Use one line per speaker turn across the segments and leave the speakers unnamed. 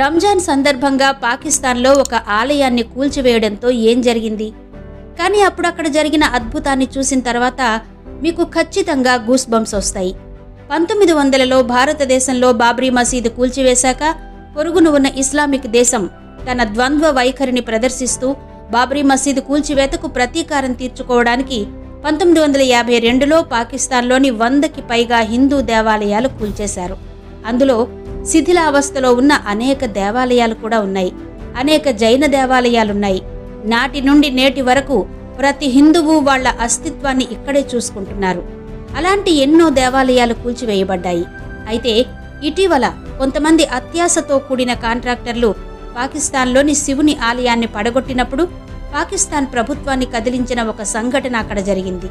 రంజాన్ సందర్భంగా పాకిస్తాన్లో ఒక ఆలయాన్ని కూల్చివేయడంతో ఏం జరిగింది? కానీ అప్పుడు అక్కడ జరిగిన అద్భుతాన్ని చూసిన తర్వాత మీకు ఖచ్చితంగా గూస్ బంప్స్ వస్తాయి. పంతొమ్మిది వందలలో భారతదేశంలో బాబ్రీ మసీదు కూల్చివేశాక పొరుగును ఉన్న ఇస్లామిక్ దేశం తన ద్వంద్వ వైఖరిని ప్రదర్శిస్తూ బాబ్రీ మసీదు కూల్చివేతకు ప్రతీకారం తీర్చుకోవడానికి పంతొమ్మిది వందల యాభై రెండులో పాకిస్తాన్లోని వందకి పైగా హిందూ దేవాలయాలు కూల్చేశారు. అందులో శిథిలావస్థలో ఉన్న అనేక దేవాలయాలు కూడా ఉన్నాయి. అనేక జైన దేవాలయాలున్నాయి. నాటి నుండి నేటి వరకు ప్రతి హిందువు వాళ్ళ అస్తిత్వాన్ని ఇక్కడే చూసుకుంటున్నారు. అలాంటి ఎన్నో దేవాలయాలు కూల్చివేయబడ్డాయి. అయితే ఇటీవల కొంతమంది అత్యాశతో కూడిన కాంట్రాక్టర్లు పాకిస్తాన్లోని శివుని ఆలయాన్ని పడగొట్టినప్పుడు పాకిస్తాన్ ప్రభుత్వాన్ని కదిలించిన ఒక సంఘటన అక్కడ జరిగింది.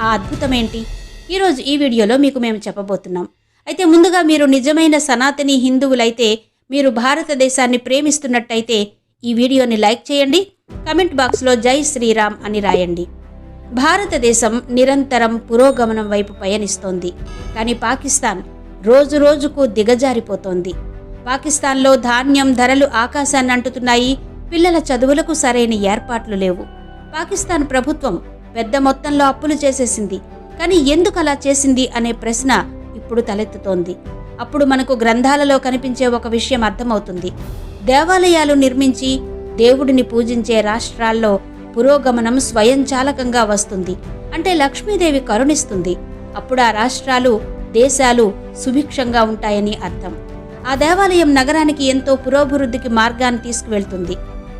ఆ అద్భుతమేంటి? ఈరోజు ఈ వీడియోలో మీకు మేము చెప్పబోతున్నాం. అయితే ముందుగా మీరు నిజమైన సనాతని హిందువులైతే మీరు భారతదేశాన్ని ప్రేమిస్తున్నట్టయితే ఈ వీడియోని లైక్ చేయండి కమెంట్ బాక్స్లో జై శ్రీరామ్ అని రాయండి. భారతదేశం నిరంతరం పురోగమనం వైపు పయనిస్తోంది. కానీ పాకిస్తాన్ రోజు రోజుకు దిగజారిపోతోంది. పాకిస్తాన్లో ధాన్యం ధరలు ఆకాశాన్ని అంటుతున్నాయి పిల్లల చదువులకు సరైన ఏర్పాట్లు లేవు. పాకిస్తాన్ ప్రభుత్వం పెద్ద మొత్తంలో అప్పులు చేసేసింది. కానీ ఎందుకు అలా చేసింది అనే ప్రశ్న ఇప్పుడు తలెత్తుతోంది. అప్పుడు మనకు గ్రంథాలలో కనిపించే ఒక విషయం అర్థమవుతుంది. దేవాలయాలు నిర్మించి దేవుడిని పూజించే రాష్ట్రాల్లో పురోగమనం స్వయంచాలకంగా వస్తుంది. అంటే లక్ష్మీదేవి కరుణిస్తుంది. అప్పుడు ఆ రాష్ట్రాలు దేశాలు సుభిక్షంగా ఉంటాయని అర్థం. ఆ దేవాలయం నగరానికి ఎంతో పురోభివృద్ధికి మార్గాన్ని తీసుకువెళ్తుంది.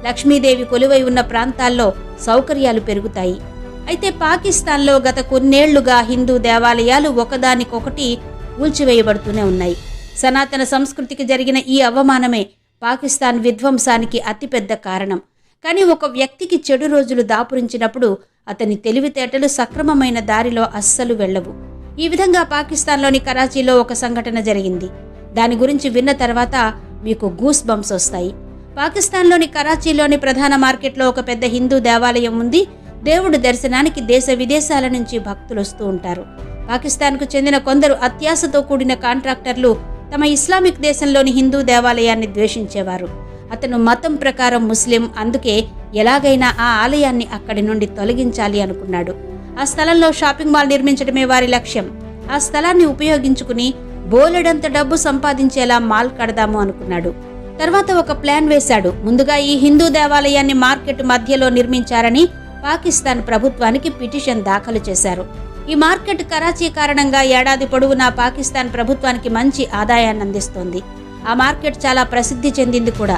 లక్ష్మీదేవి కొలువై ఉన్న ప్రాంతాల్లో సౌకర్యాలు పెరుగుతాయి. అయితే పాకిస్తాన్లో గత కొన్నేళ్ళుగా హిందూ దేవాలయాలు ఒకదానికొకటి కూల్చివేయబడుతూనే ఉన్నాయి. సనాతన సంస్కృతికి జరిగిన ఈ అవమానమే పాకిస్తాన్ విధ్వంసానికి అతిపెద్ద కారణం. కానీ ఒక వ్యక్తికి చెడు రోజులు దాపురించినప్పుడు అతని తెలివితేటలు సక్రమమైన దారిలో అస్సలు వెళ్ళవు. ఈ విధంగా పాకిస్తాన్లోని కరాచీలో ఒక సంఘటన జరిగింది. దాని గురించి విన్న తర్వాత మీకు గూస్ బంప్స్ వస్తాయి. పాకిస్తాన్లోని కరాచీలోని ప్రధాన మార్కెట్లో ఒక పెద్ద హిందూ దేవాలయం ఉంది. దేవుడి దర్శనానికి దేశ విదేశాల నుంచి భక్తులు వస్తూ ఉంటారు. పాకిస్తాన్కు చెందిన కొందరు అత్యాశతో కూడిన కాంట్రాక్టర్లు తమ ఇస్లామిక్ దేశంలోని హిందూ దేవాలయాన్ని ద్వేషించేవారు. అతను మతం ప్రకారం ముస్లిం అందుకే ఎలాగైనా ఆ ఆలయాన్ని అక్కడి నుండి తొలగించాలి అనుకున్నాడు. ఆ స్థలంలో షాపింగ్ మాల్ నిర్మించడమే వారి లక్ష్యం. ఆ స్థలాన్ని ఉపయోగించుకుని బోలెడంత డబ్బు సంపాదించేలా మాల్ కడదాము అనుకున్నాడు. తర్వాత ఒక ప్లాన్ వేశాడు. ముందుగా ఈ హిందూ దేవాలయాన్ని మార్కెట్ మధ్యలో నిర్మించారని పాకిస్తాన్ ప్రభుత్వానికి పిటిషన్ దాఖలు చేశారు. ఈ మార్కెట్ కరాచీ కారణంగా ఏడాది పొడవునా పాకిస్తాన్ ప్రభుత్వానికి మంచి ఆదాయాన్ని అందిస్తోంది. ఆ మార్కెట్ చాలా ప్రసిద్ధి చెందింది కూడా.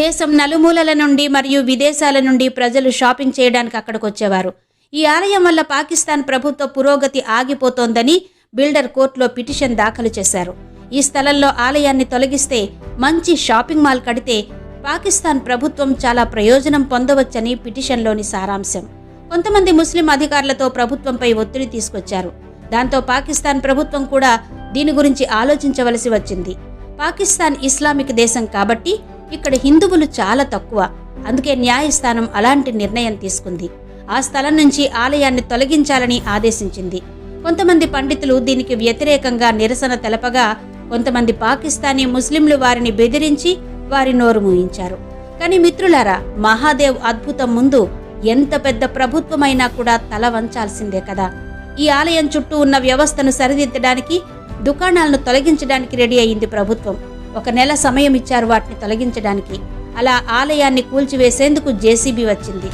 దేశం నలుమూలల నుండి మరియు విదేశాల నుండి ప్రజలు షాపింగ్ చేయడానికి అక్కడికి వచ్చేవారు ఈ ఆలయం వల్ల పాకిస్తాన్ ప్రభుత్వ పురోగతి ఆగిపోతోందని బిల్డర్ కోర్టులో పిటిషన్ దాఖలు చేశారు. ఈ స్థలంలో ఆలయాన్ని తొలగిస్తే మంచి షాపింగ్ మాల్ కడితే పాకిస్తాన్ ప్రభుత్వం చాలా ప్రయోజనం పొందవచ్చని పిటిషన్లోని సారాంశం. కొంతమంది ముస్లిం అధికారులతో ప్రభుత్వంపై ఒత్తిడి తీసుకొచ్చారు. దాంతో పాకిస్తాన్ ప్రభుత్వం కూడా దీని గురించి ఆలోచించవలసి వచ్చింది. పాకిస్తాన్ ఇస్లామిక్ దేశం కాబట్టి ఇక్కడ హిందువులు చాలా తక్కువ. అందుకే న్యాయస్థానం అలాంటి నిర్ణయం తీసుకుంది. ఆ స్థలం నుంచి ఆలయాన్ని తొలగించాలని ఆదేశించింది. కొంతమంది పండితులు దీనికి వ్యతిరేకంగా నిరసన తెలపగా కొంతమంది పాకిస్తానీ ముస్లింలు వారిని బెదిరించి వారి నోరు మూయించారు. కానీ మిత్రులారా మహాదేవ్ అద్భుతం ముందు ఎంత పెద్ద ప్రభుత్వమైనా కూడా తల వంచాల్సిందే కదా. ఈ ఆలయం చుట్టూ ఉన్న వ్యవస్థను సరిదిద్దడానికి దుకాణాలను తొలగించడానికి రెడీ అయింది ప్రభుత్వం. ఒక నెల సమయం ఇచ్చారు వాటిని తొలగించడానికి. అలా ఆలయాన్ని కూల్చివేసేందుకు జేసీబీ వచ్చింది.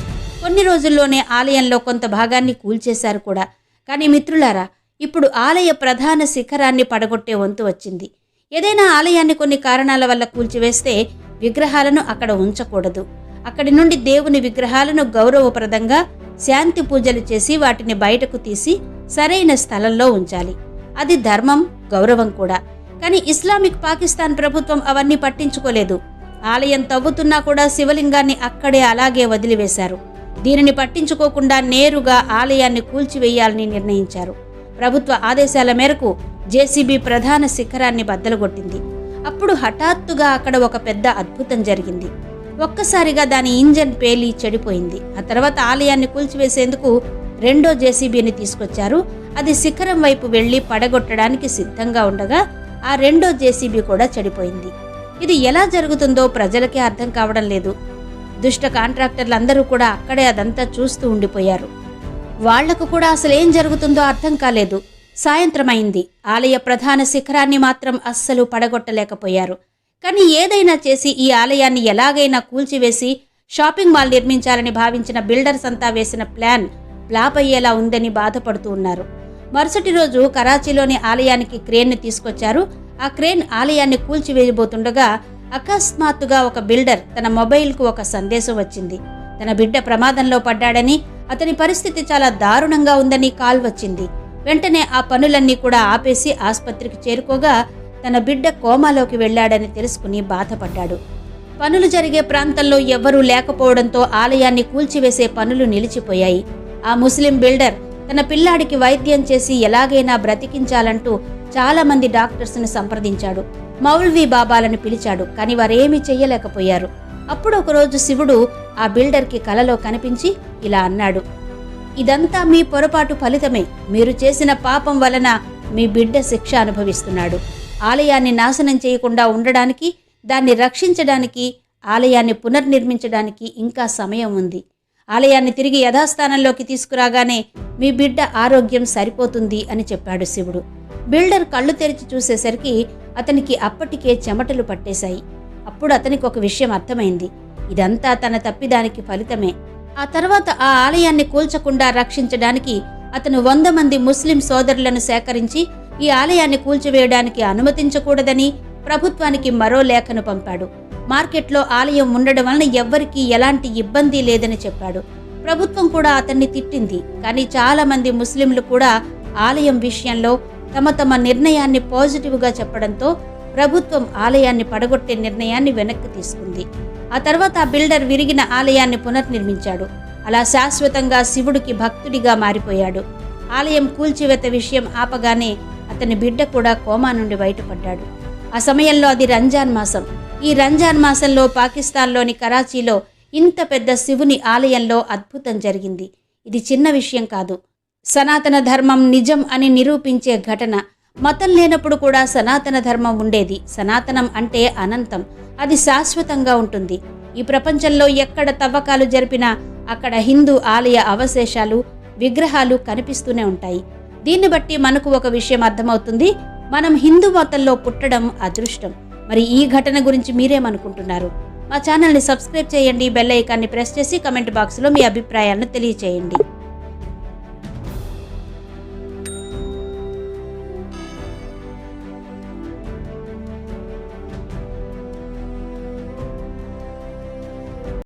కొన్ని రోజుల్లోనే ఆలయంలో కొంత భాగాన్ని కూల్చేశారు కూడా. కానీ మిత్రులారా ఇప్పుడు ఆలయ ప్రధాన శిఖరాన్ని పడగొట్టే వంతు వచ్చింది. ఏదైనా ఆలయాన్ని కొన్ని కారణాల వల్ల కూల్చివేస్తే విగ్రహాలను అక్కడ ఉంచకూడదు. అక్కడి నుండి దేవుని విగ్రహాలను గౌరవప్రదంగా శాంతి పూజలు చేసి వాటిని బయటకు తీసి సరైన స్థలంలో ఉంచాలి. అది ధర్మం గౌరవం కూడా. కానీ ఇస్లామిక్ పాకిస్తాన్ ప్రభుత్వం అవన్నీ పట్టించుకోలేదు. ఆలయం తవ్వుతున్నా కూడా శివలింగాన్ని అక్కడే అలాగే వదిలివేశారు. దీనిని పట్టించుకోకుండా నేరుగా ఆలయాన్ని కూల్చివేయాలని నిర్ణయించారు. ప్రభుత్వ ఆదేశాల మేరకు జేసీబీ ప్రధాన శిఖరాన్ని బద్దలుగొట్టింది అప్పుడు హఠాత్తుగా అక్కడ ఒక పెద్ద అద్భుతం జరిగింది. ఒక్కసారిగా దాని ఇంజన్ పేలి చెడిపోయింది. ఆ తర్వాత ఆలయాన్ని కూల్చివేసేందుకు రెండో జేసీబీని తీసుకొచ్చారు. అది శిఖరం వైపు వెళ్ళి పడగొట్టడానికి సిద్ధంగా ఉండగా ఆ రెండో జేసీబీ కూడా చెడిపోయింది. ఇది ఎలా జరుగుతుందో ప్రజలకే అర్థం కావడం లేదు. దుష్ట కాంట్రాక్టర్లందరూ కూడా అక్కడే అదంతా చూస్తూ ఉండిపోయారు. వాళ్ళకు కూడా అసలు ఏం జరుగుతుందో అర్థం కాలేదు. సాయంత్రం అయింది ఆలయ ప్రధాన శిఖరాన్ని మాత్రం అస్సలు పడగొట్టలేకపోయారు. కానీ ఏదైనా చేసి ఈ ఆలయాన్ని ఎలాగైనా కూల్చివేసి షాపింగ్ మాల్ నిర్మించాలని భావించిన బిల్డర్స్ అంతా వేసిన ప్లాన్ ఫ్లాప్ అయ్యేలా ఉందని బాధపడుతూ ఉన్నారు. మరుసటి రోజు కరాచీలోని ఆలయానికి క్రేన్ను తీసుకొచ్చారు. ఆ క్రేన్ ఆలయాన్ని కూల్చివేయబోతుండగా అకస్మాత్తుగా ఒక బిల్డర్ తన మొబైల్కు ఒక సందేశం వచ్చింది. తన బిడ్డ ప్రమాదంలో పడ్డాడని అతని పరిస్థితి చాలా దారుణంగా ఉందని కాల్ వచ్చింది. వెంటనే ఆ పనులన్నీ కూడా ఆపేసి ఆసుపత్రికి చేరుకోగా తన బిడ్డ కోమాలోకి వెళ్ళాడని తెలుసుకుని బాధపడ్డాడు. పనులు జరిగే ప్రాంతంలో ఎవ్వరూ లేకపోవడంతో ఆలయాన్ని కూల్చివేసే పనులు నిలిచిపోయాయి. ఆ ముస్లిం బిల్డర్ తన పిల్లాడికి వైద్యం చేసి ఎలాగైనా బ్రతికించాలంటూ చాలా మంది డాక్టర్స్ని సంప్రదించాడు. మౌల్వీ బాబాలను పిలిచాడు కానీ వారేమీ చెయ్యలేకపోయారు. అప్పుడు ఒకరోజు శివుడు ఆ బిల్డర్కి కలలో కనిపించి ఇలా అన్నాడు ఇదంతా మీ పొరపాటు ఫలితమే. మీరు చేసిన పాపం వలన మీ బిడ్డ శిక్ష అనుభవిస్తున్నాడు. ఆలయాన్ని నాశనం చేయకుండా ఉండడానికి దాన్ని రక్షించడానికి ఆలయాన్ని పునర్నిర్మించడానికి ఇంకా సమయం ఉంది. ఆలయాన్ని తిరిగి యథాస్థానంలోకి తీసుకురాగానే మీ బిడ్డ ఆరోగ్యం సరిపోతుంది అని చెప్పాడు శివుడు. బిల్డర్ కళ్ళు తెరిచి చూసేసరికి అతనికి అప్పటికే చెమటలు పట్టేశాయి. అప్పుడు అతనికి ఒక విషయం అర్థమైంది. ఇదంతా తన తప్పిదానికి ఫలితమే. ఆ తర్వాత ఆ ఆలయాన్ని కూల్చకుండా రక్షించడానికి అతను వంద మంది ముస్లిం సోదరులను సేకరించి ఈ ఆలయాన్ని కూల్చివేయడానికి అనుమతించకూడదని ప్రభుత్వానికి మరో లేఖను పంపాడు. మార్కెట్లో ఆలయం ఉండడం వలన ఎవ్వరికీ ఎలాంటి ఇబ్బంది లేదని చెప్పాడు. ప్రభుత్వం కూడా అతన్ని తిట్టింది. కానీ చాలా మంది ముస్లింలు కూడా ఆలయం విషయంలో తమ తమ నిర్ణయాన్ని పాజిటివ్గా చెప్పడంతో ప్రభుత్వం ఆలయాన్ని పడగొట్టే నిర్ణయాన్ని వెనక్కి తీసుకుంది. ఆ తర్వాత ఆ బిల్డర్ విరిగిన ఆలయాన్ని పునర్నిర్మించాడు. అలా శాశ్వతంగా శివుడికి భక్తుడిగా మారిపోయాడు. ఆలయం కూల్చివేత విషయం ఆపగానే అతని బిడ్డ కూడా కోమా నుండి బయటపడ్డాడు. ఆ సమయంలో అది రంజాన్ మాసం. ఈ రంజాన్ మాసంలో పాకిస్తాన్లోని కరాచీలో ఇంత పెద్ద శివుని ఆలయంలో అద్భుతం జరిగింది. ఇది చిన్న విషయం కాదు. సనాతన ధర్మం నిజం అని నిరూపించే ఘటన. మతం లేనప్పుడు కూడా సనాతన ధర్మం ఉండేది. సనాతనం అంటే అనంతం. అది శాశ్వతంగా ఉంటుంది. ఈ ప్రపంచంలో ఎక్కడ తవ్వకాలు జరిపినా అక్కడ హిందూ ఆలయ అవశేషాలు విగ్రహాలు కనిపిస్తూనే ఉంటాయి. దీన్ని బట్టి మనకు ఒక విషయం అర్థమవుతుంది. మనం హిందూ మతంలో పుట్టడం అదృష్టం. మరి ఈ ఘటన గురించి మీరేమనుకుంటున్నారు? మా ఛానల్ని సబ్స్క్రైబ్ చేయండి బెల్ ఐకాన్ని ప్రెస్ చేసి కమెంట్ బాక్స్లో మీ అభిప్రాయాలను తెలియచేయండి.